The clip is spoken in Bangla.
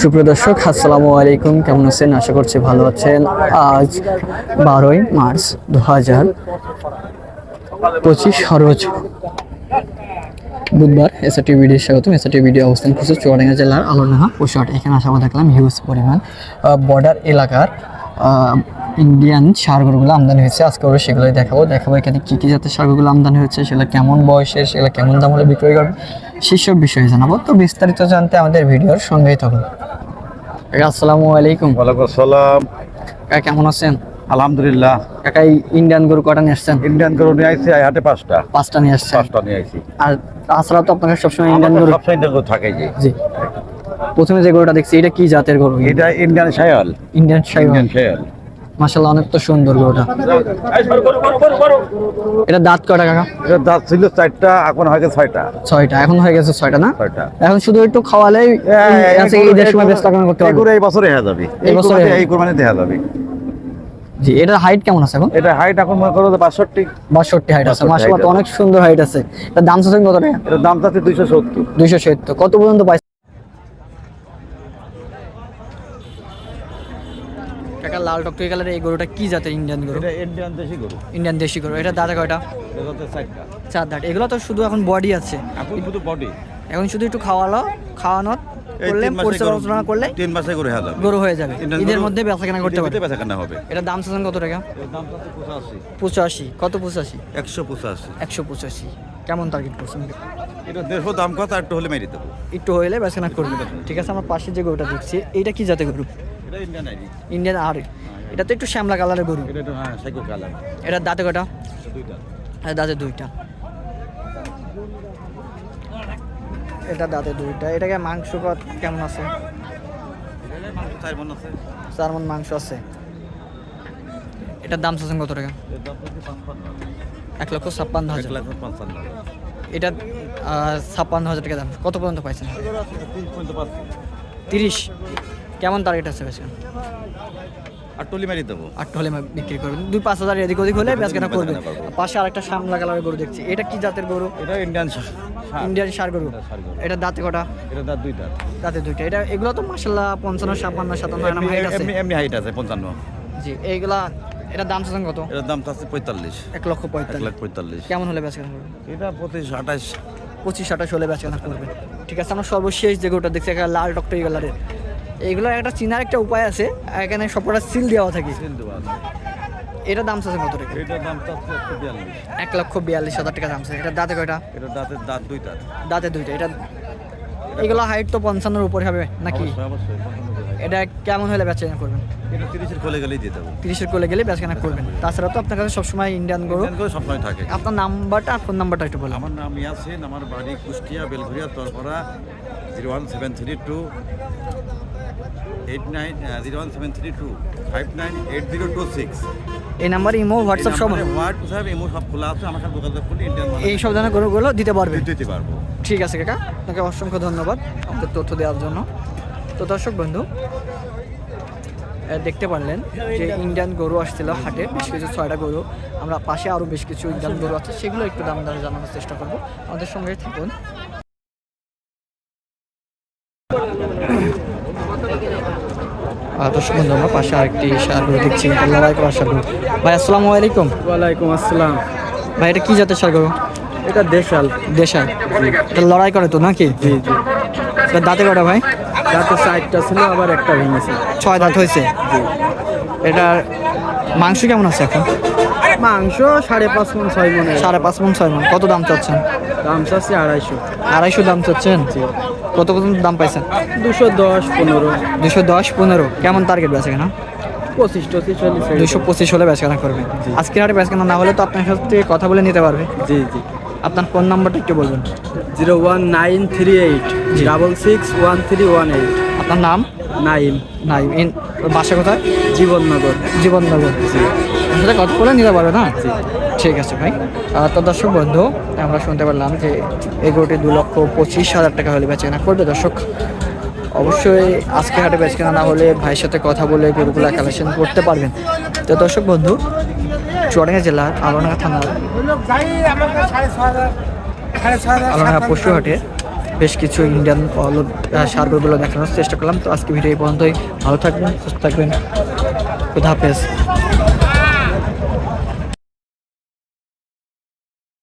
সুপ্রিয় দর্শক, আসসালামু আলাইকুম। কেমন আছেন? আশা করছি ভালো আছেন। আজ বারোই মার্চ দু হাজার পঁচিশ সরোজ বুধবার এসআরটি ভিডিও স্বাগতম। এসআরটি ভিডিও অবস্থান করছে চুয়াডাঙ্গা জেলার আলোনাহা পোশাট এখানে আসামা দেখলাম হিউজ পরিমাণ বর্ডার এলাকার ইন্ডিয়ান সারগরগুলো আমদানি হয়েছে। আজকে ওরা সেগুলোই দেখাবো। দেখাবো এখানে কী কী জাতের সারগরগুলো আমদানি হয়েছে সেগুলো কেমন বয়সের সেগুলো কেমন দাম হলে বিক্রয় করবে সেসব বিষয়ে জানাব। তো বিস্তারিত জানতে আমাদের ভিডিওর সঙ্গেই থাকুন। আসসালামু আলাইকুম। ওয়ালাইকুম আসসালাম। কাকা কেমন আছেন? আলহামদুলিল্লাহ। কাকা ইন্ডিয়ান গরু কটা নিয়ে আসছেন? ইন্ডিয়ান গরু নিয়ে আইছি আই হাটে পাঁচটা। পাঁচটা নিয়ে আসছেন? পাঁচটা নিয়ে আইছি। আর তাছাড়া তো আপনাকে সবসময় ইন্ডিয়ান গরু সবসময় ইন্ডিয়ান গরু থাকে যে। জি। প্রথমে যে গরুটা দেখছি এটা কি জাতের গরু? এটা Indian Sahiwal. Indian Sahiwal Indian Sahiwal. মাশাআল্লাহ অনেক তো সুন্দর গরুটা। এটা দাঁত কটা কাকা? এটা দাঁত ছিল চারটা এখন হয়ে গেছে ছয়টা। ছয়টা এখন হয়ে গেছে ছয়টা না? ছয়টা। এখন শুধু একটু ঈদের সময় করতে পারবে। এই বছরে যাবে। এই বছরে এই কোরবানি দেখা যাবে। জি এটা হাইট কেমন আছে এখন? এটা হাইট এখন মনে করো বাষট্টি। বাষট্টি হাইট আছে। 62 মাশাআল্লাহ তো অনেক সুন্দর হাইট আছে। এটার দাম চাচ্ছেন কত টাকা? এটার দাম চাচ্ছে দুইশো সত্তর। দুইশো সত্তর। কত পর্যন্ত পাইছে কাকা লাল টকটকে এই গরুটা কি জাতের ইন্ডিয়ান গরু? এটা ইন্ডিয়ান দেশি গরু। ইন্ডিয়ান দেশি গরু। এটা দাঁতে কয়টা? চার দাঁত। এগুলো তো শুধু এখন বডি আছে। এখন শুধু বডি এখন শুধু একটু খাওয়ালো খাওয়ানো করলে পরিচালনা করলে তিন মাসে গরু হয়ে যাবে। গরু হয়ে যাবে। ঈদের মধ্যে বেচা কেনা করতে পারবে। বেচাকেনা হবে। এটা দাম চাচ্ছেন কত টাকা? পঁচাশি। কত পঁচাশি? একশো পঁচাশি। একশো পঁচাশি। কেমন টার্গেট করছেন? এটা দেড়শো দাম কত একটু হলে মেরে দেবো। একটু হইলে বেচা কেনা করবে ঠিক আছে আমার পাশে যে গরুটা দেখছি এটা কি জাতের গরু? এটা ইন্ডিয়ান আইডি ইন্ডিয়ান আর এটা তো একটু শ্যামলা কালারের গরু। এটা একটু হ্যাঁ সাইকো কালার এটা দাঁতে কটা? দুইটা। দাঁতে দুইটা। এটা দাঁতে দুইটা। এটাকে মাংস কত- কেমন আছে? মাংস চার মন আছে। চার মন মাংস আছে। এটার দাম চাচ্ছেন কত টাকা? এক লক্ষ ছাপ্পান্ন হাজার। এটা ছাপ্পান্ন হাজার টাকা দাম। কত পর্যন্ত পাইছেন? তিরিশ। কেমন টার্গেট আছে বেচকেনা আর টলি মারি দেবো। আটটা হলে মা- বিক্রি করবেন। দুই পাঁচ হাজার এদিক ওদিক হলে বেচকেনা করবেন করব। পাশে আরেকটা সামলা কালারের গরু দেখছি। এটা কি জাতের গরু? এটা ইন্ডিয়ান ইন্ডিয়ান সার গরু। এটা দাঁতে কটা? এটা দাঁত দুইটা দাঁতে। দুইটা। এটা এগুলো তো মাসাল্লাহ পঞ্চান্ন ছাপ্পান্ন সাতান্ন এরকম হাইট আছে। এমনি হাইট আছে পঞ্চান্ন। জি এইগুলা এটা দাম চাচ্ছেন কত? এটার দাম চাচ্ছে পঁয়তাল্লিশ। এক লক্ষ পঁয়তাল্লিশ। পঁয়তাল্লিশ। কেমন হলে বেচকেনা করবেন? এটা পঁচিশ আঠাশ। পঁচিশ আঠাশ হলে বেচকেনা করবেন। ঠিক আছে আমরা সর্বশেষ যে গরুটা দেখছি একটা লাল টকটই কালারের এইগুলোর একটা চিনার একটা উপায় আছে এখানে সবকটা সিল দেওয়া থাকে। এটা দাম আছে কত টাকা? এটা দাম চাচ্ছে এক লক্ষ বিয়াল্লিশ হাজার টাকা দাম আছে এটা দাঁতে কয়টা? এটা দাঁতে দাঁত দুইটা দাঁতে দুইটা। এটা এগুলো হাইট তো পঞ্চান্নর উপরে হবে নাকি? অবশ্যই। এটা কেমন হলে বেচকেনা করবেন? এটা তিরিশের খোলে গেলেই দিয়ে দেবো। তিরিশের কোলে গেলে বেচকেনা করবেন। তাছাড়া তো আপনার কাছে সবসময় ইন্ডিয়ান গরু। সবসময় থাকে। আপনার নাম্বারটা আর ফোন নাম্বারটা একটু বললাম আমার নাম ইয়াসিন আমার বাড়ি Kushtia Belgharia তরপরা zero one seven three two eight nine zero one seven three two five nine eight zero two six এই নাম্বার ইমো হোয়াটসঅ্যাপ সব হোয়াটসঅ্যাপ এমন সব খোলা আছে আমার সাথে যোগাযোগ করলে ইন্ডিয়ান এই সব ধরনের গরুগুলো দিতে পারবেন। দিতে পারব। ঠিক আছে কাকা। আপনাকে অসংখ্য ধন্যবাদ আমাদের তথ্য দেওয়ার জন্য। তো দর্শক বন্ধু দেখতে পারলেন যে ইন্ডিয়ান গরু আসছিল হাটে বেশ কিছু ছয়টা গরু। আমরা পাশে আরও বেশ কিছু ইন্ডিয়ান গরু আছে সেগুলো একটু দাম দরে জানানোর চেষ্টা করব। আমাদের সঙ্গে থাকুন। দর্শক বন্ধু আমরা পাশে আরেকটি সার গরু দেখছি লড়াই করার সার গরু। ভাই আসসালামু আলাইকুম। ওয়ালাইকুম আসসালাম। ভাই এটা কি জাতের সার গরু? এটা দেশাল। দেশাই এটা লড়াই করে তো নাকি? জি জি। দাঁতে কটা ভাই? রাতে চারটা ছিল আবার একটা ভেঙেছে। ছয় দাঁত হয়েছে? এটার মাংস কেমন আছে এখন? মাংস সাড়ে পাঁচ মন ছয় মনে সাড়ে পাঁচ মন ছয় মন কত দাম চাচ্ছেন? দাম চাচ্ছে আড়াইশো। আড়াইশো দাম চাচ্ছেন? কত পর্যন্ত দাম পাইছেন? দুশো দশ পনেরো। দুশো দশ পনেরো। কেমন টার্গেট বেচে কেনা? পঁচিশ টচিশ চল্লিশ দুশো পঁচিশ হলে বেচে কেনা করবেন আজকে হাটে বেচে কেনা না হলে তো আপনার সাথে কথা বলে নিতে পারবে। জি জি। আপনার ফোন নাম্বারটা একটু বলবেন। Zero one nine three eight double six one three one eight. আপনার নাম? নাইম। নাই ইন বাসা কোথায়? জীবননগর। জীবননগর। সেটা কথা করে নিতে পারবে না? ঠিক আছে ভাই। তো দর্শক বন্ধু আমরা শুনতে পারলাম যে এই গরুটি দু লক্ষ পঁচিশ হাজার টাকা হলে বেচে কেনা করবে। দর্শক অবশ্যই আজকে হাটে বেচ কেনা না হলে ভাইয়ের সাথে কথা বলে গরুগুলা কালেকশন করতে পারবেন। তো দর্শক বন্ধু চুয়াডাঙ্গা জেলার আলোনাগা থানার আলোনাগা পশুহাটে বেশ কিছু ইন্ডিয়ান সারগুলো দেখানোর চেষ্টা করলাম। তো আজকে ভিডিও এই পর্যন্তই। ভালো থাকবেন, সুস্থ থাকবেন। খুদা হাফেজ।